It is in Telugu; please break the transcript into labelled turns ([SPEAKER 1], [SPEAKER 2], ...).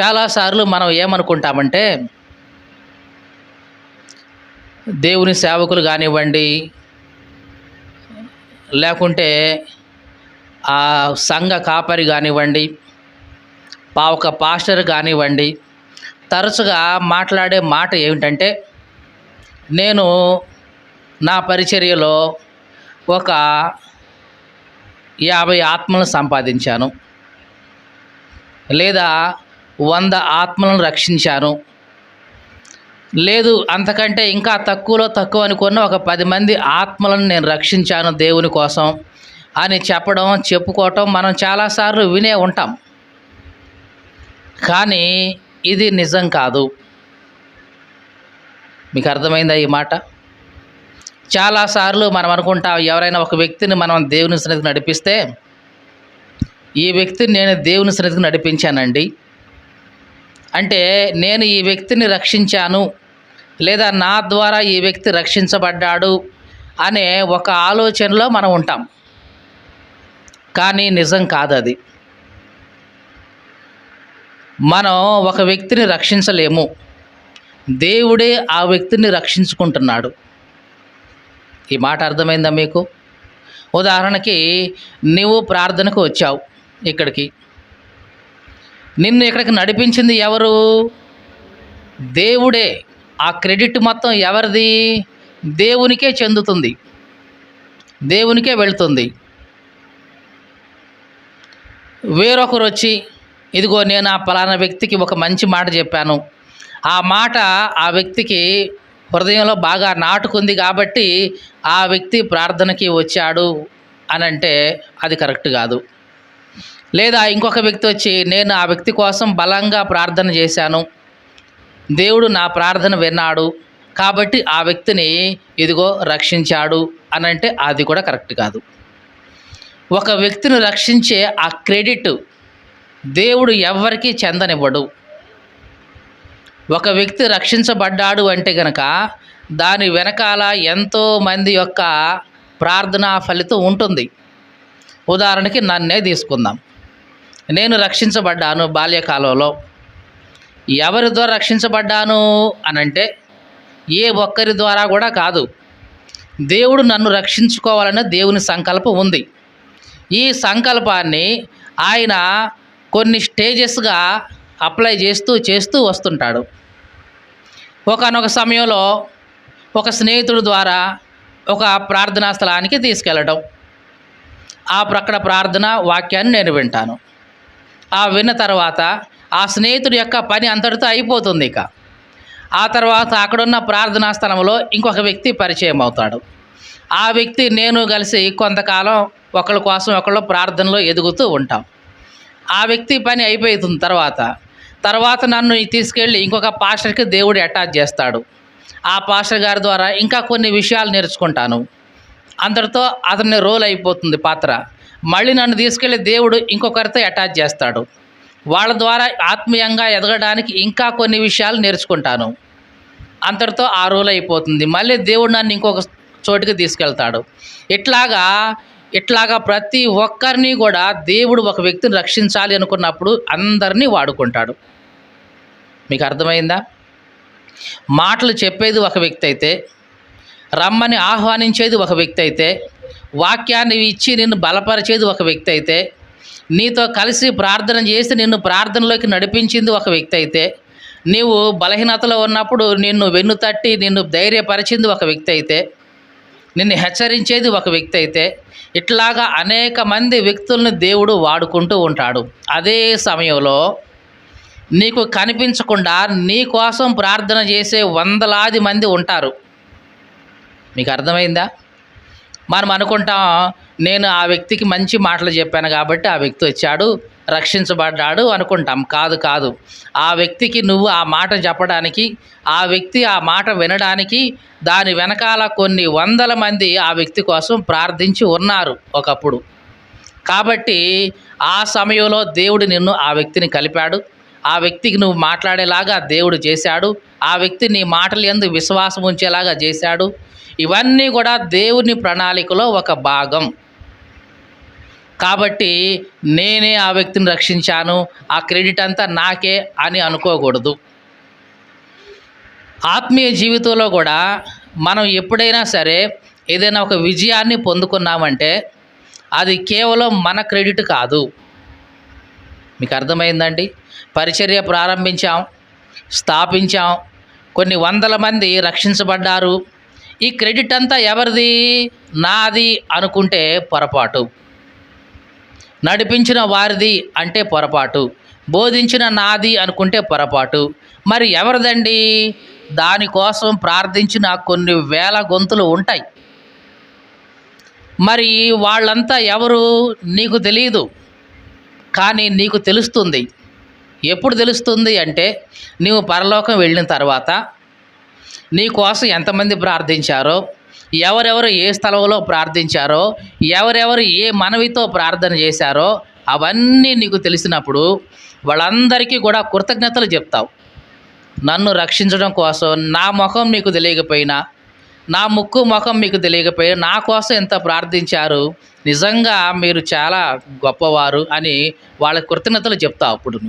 [SPEAKER 1] చాలాసార్లు మనం ఏమనుకుంటామంటే దేవుని సేవకులు కానివ్వండి లేకుంటే ఆ సంఘ కాపరి కానివ్వండి పా ఒక పాస్టర్ కానివ్వండి తరచుగా మాట్లాడే మాట ఏమిటంటే నేను నా పరిచర్యలో ఒక యాభై ఆత్మలను సంపాదించాను. లేదా వంద ఆత్మలను రక్షించాను. లేదు అంతకంటే ఇంకా తక్కువలో తక్కువ అనుకున్న ఒక పది మంది ఆత్మలను నేను రక్షించాను దేవుని కోసం అని చెప్పడం చెప్పుకోవటం మనం చాలాసార్లు వినే ఉంటాం. కానీ ఇది నిజం కాదు. మీకు అర్థమైందా ఈ మాట? చాలాసార్లు మనం అనుకుంటాం ఎవరైనా ఒక వ్యక్తిని మనం దేవుని సన్నిధికి నడిపిస్తే ఈ వ్యక్తిని నేను దేవుని సన్నిధికి నడిపించానండి. అంటే నేను ఈ వ్యక్తిని రక్షించాను లేదా నా ద్వారా ఈ వ్యక్తి రక్షించబడ్డాడు అనే ఒక ఆలోచనలో మనం ఉంటాం. కానీ నిజం కాదు అది. మనం ఒక వ్యక్తిని రక్షించలేము. దేవుడే ఆ వ్యక్తిని రక్షించుకుంటున్నాడు. ఈ మాట అర్థమైందా మీకు? ఉదాహరణకి నువ్వు ప్రార్థనకు వచ్చావు ఇక్కడికి. నిన్ను ఇక్కడికి నడిపించింది ఎవరు? దేవుడే. ఆ క్రెడిట్ మొత్తం ఎవరిది? దేవునికే చెందుతుంది. దేవునికే వెళుతుంది. వేరొకరు వచ్చి ఇదిగో నేను ఆ పలానా వ్యక్తికి ఒక మంచి మాట చెప్పాను. ఆ మాట ఆ వ్యక్తికి హృదయంలో బాగా నాటుకుంది కాబట్టి ఆ వ్యక్తి ప్రార్థనకి వచ్చాడు అని అంటే అది కరెక్ట్ కాదు. లేదా ఇంకొక వ్యక్తి వచ్చి నేను ఆ వ్యక్తి కోసం బలంగా ప్రార్థన చేశాను. దేవుడు నా ప్రార్థన విన్నాడు. కాబట్టి ఆ వ్యక్తిని ఇదిగో రక్షించాడు. అని అంటే అది కూడా కరెక్ట్ కాదు. ఒక వ్యక్తిని రక్షించే ఆ క్రెడిట్ దేవుడు ఎవ్వరికీ చెందనివ్వడు. ఒక వ్యక్తి రక్షించబడ్డాడు అంటే గనక దాని వెనకాల ఎంతో మంది యొక్క ప్రార్థనా ఫలితం ఉంటుంది. ఉదాహరణకి నన్నే తీసుకుందాం. నేను రక్షించబడ్డాను బాల్యకాలంలో. ఎవరి ద్వారా రక్షించబడ్డాను అనంటే ఏ ఒక్కరి ద్వారా కూడా కాదు. దేవుడు నన్ను రక్షించుకోవాలనే దేవుని సంకల్పం ఉంది. ఈ సంకల్పాన్ని ఆయన కొన్ని స్టేజెస్గా అప్లై చేస్తూ చేస్తూ వస్తుంటాడు. ఒకనొక సమయంలో ఒక స్నేహితుడు ద్వారా ఒక ప్రార్థనా స్థలానికి తీసుకెళ్ళడం ఆ ప్రక్కడ ప్రార్థన వాక్యాన్ని నేను వింటాను. ఆ విన్న తర్వాత ఆ స్నేహితుడి యొక్క పని అంతటితో అయిపోతుంది ఇక. ఆ తర్వాత అక్కడున్న ప్రార్థనా స్థలంలో ఇంకొక వ్యక్తి పరిచయం అవుతాడు. ఆ వ్యక్తి నేను కలిసి కొంతకాలం ఒకళ్ళ కోసం ఒకళ్ళు ప్రార్థనలో ఎదుగుతూ ఉంటాం. ఆ వ్యక్తి పని అయిపోతుంది తర్వాత తర్వాత నన్ను తీసుకెళ్ళి ఇంకొక పాస్టర్కి దేవుడు అటాచ్ చేస్తాడు. ఆ పాస్టర్ గారి ద్వారా ఇంకా కొన్ని విషయాలు నేర్చుకుంటాను. అందరితో అతని రోల్ అయిపోతుంది పాత్ర. మళ్ళీ నన్ను తీసుకెళ్ళి దేవుడు ఇంకొకరితో అటాచ్ చేస్తాడు. వాళ్ళ ద్వారా ఆత్మీయంగా ఎదగడానికి ఇంకా కొన్ని విషయాలు నేర్చుకుంటాను. అంతటితో ఆ రోల్ అయిపోతుంది. మళ్ళీ దేవుడు నన్ను ఇంకొక చోటికి తీసుకెళ్తాడు. ఇట్లాగా ఇట్లాగా ప్రతి ఒక్కరిని కూడా దేవుడు ఒక వ్యక్తిని రక్షించాలి అనుకున్నప్పుడు అందరినీ వాడుకుంటాడు. మీకు అర్థమైందా? మాటలు చెప్పేది ఒక వ్యక్తి అయితే రమ్మని ఆహ్వానించేది ఒక వ్యక్తి అయితే వాక్యాన్ని ఇచ్చి నిన్ను బలపరిచేది ఒక వ్యక్తి అయితే నీతో కలిసి ప్రార్థన చేసి నిన్ను ప్రార్థనలోకి నడిపించింది ఒక వ్యక్తి అయితే నీవు బలహీనతలో ఉన్నప్పుడు నిన్ను వెన్ను తట్టి నిన్ను ధైర్యపరిచింది ఒక వ్యక్తి అయితే నిన్ను హెచ్చరించేది ఒక వ్యక్తి అయితే ఇట్లాగా అనేక మంది వ్యక్తుల్ని దేవుడు వాడుకుంటూ ఉంటాడు. అదే సమయంలో నీకు కనిపించకుండా నీ కోసం ప్రార్థన చేసే వందలాది మంది ఉంటారు. మీకు అర్థమైందా? మనం అనుకుంటాం నేను ఆ వ్యక్తికి మంచి మాటలు చెప్పాను కాబట్టి ఆ వ్యక్తి వచ్చాడు రక్షించబడ్డాడు అనుకుంటాం. కాదు కాదు. ఆ వ్యక్తికి నువ్వు ఆ మాట చెప్పడానికి ఆ వ్యక్తి ఆ మాట వినడానికి దాని వెనకాల కొన్ని వందల మంది ఆ వ్యక్తి కోసం ప్రార్థించి ఉన్నారు ఒకప్పుడు. కాబట్టి ఆ సమయంలో దేవుడు నిన్ను ఆ వ్యక్తిని కలిపాడు. ఆ వ్యక్తికి నువ్వు మాట్లాడేలాగా దేవుడు చేశాడు. ఆ వ్యక్తి నీ మాటలు ఎందు విశ్వాసం ఉంచేలాగా చేశాడు. ఇవన్నీ కూడా దేవుని ప్రణాళికలో ఒక భాగం. కాబట్టి నేనే ఆ వ్యక్తిని రక్షించాను ఆ క్రెడిట్ అంతా నాకే అని అనుకోకూడదు. ఆత్మీయ జీవితంలో కూడా మనం ఎప్పుడైనా సరే ఏదైనా ఒక విజయాన్ని పొందుకున్నామంటే అది కేవలం మన క్రెడిట్ కాదు. మీకు అర్థమైందండి? పరిచర్య ప్రారంభించాం స్థాపించాం కొన్ని వందల మంది రక్షించబడ్డారు. ఈ క్రెడిట్ అంతా ఎవరిది? నాది అనుకుంటే పొరపాటు. నడిపించిన వారిది అంటే పొరపాటు. బోధించిన నాది అనుకుంటే పొరపాటు. మరి ఎవరిదండి? దానికోసం ప్రార్థించిన కొన్ని వేల గొంతులు ఉంటాయి. మరి వాళ్ళంతా ఎవరు? నీకు తెలియదు కానీ నీకు తెలుస్తుంది. ఎప్పుడు తెలుస్తుంది అంటే నీవు పరలోకం వెళ్ళిన తర్వాత నీ కోసం ఎంతమంది ప్రార్థించారో ఎవరెవరు ఏ స్థలంలో ప్రార్థించారో ఎవరెవరు ఏ మనవితో ప్రార్థన చేశారో అవన్నీ నీకు తెలిసినప్పుడు వాళ్ళందరికీ కూడా కృతజ్ఞతలు చెప్తావు. నన్ను రక్షించడం కోసం నా ముఖం మీకు తెలియకపోయినా నా ముక్కు ముఖం మీకు తెలియకపోయినా నా కోసం ఎంత ప్రార్థించారు నిజంగా మీరు చాలా గొప్పవారు అని వాళ్ళ కృతజ్ఞతలు చెప్తావు అప్పుడు నువ్వు.